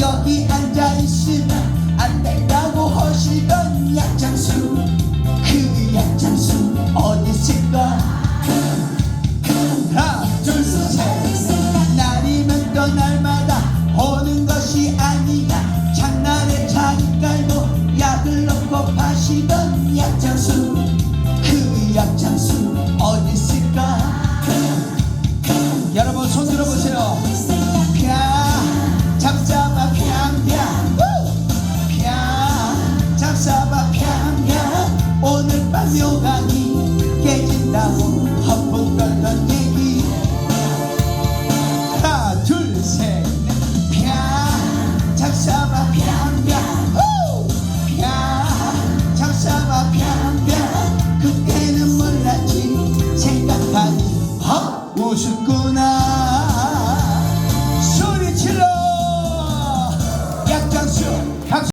여기 앉아있으면 안 된다고 하시던 약장수. 그 약장수 어디 있을까? 하둘셋. 날이면 또 날마다 오는 것이 아니야 장난 잡아 편견 오늘 밤 요강이 깨진다고 헛분 걸던 얘기. 하나 둘셋 평양 작사와 평양 오! 잡아 편견 그때는 몰랐지. 생각하니 헛 우습구나.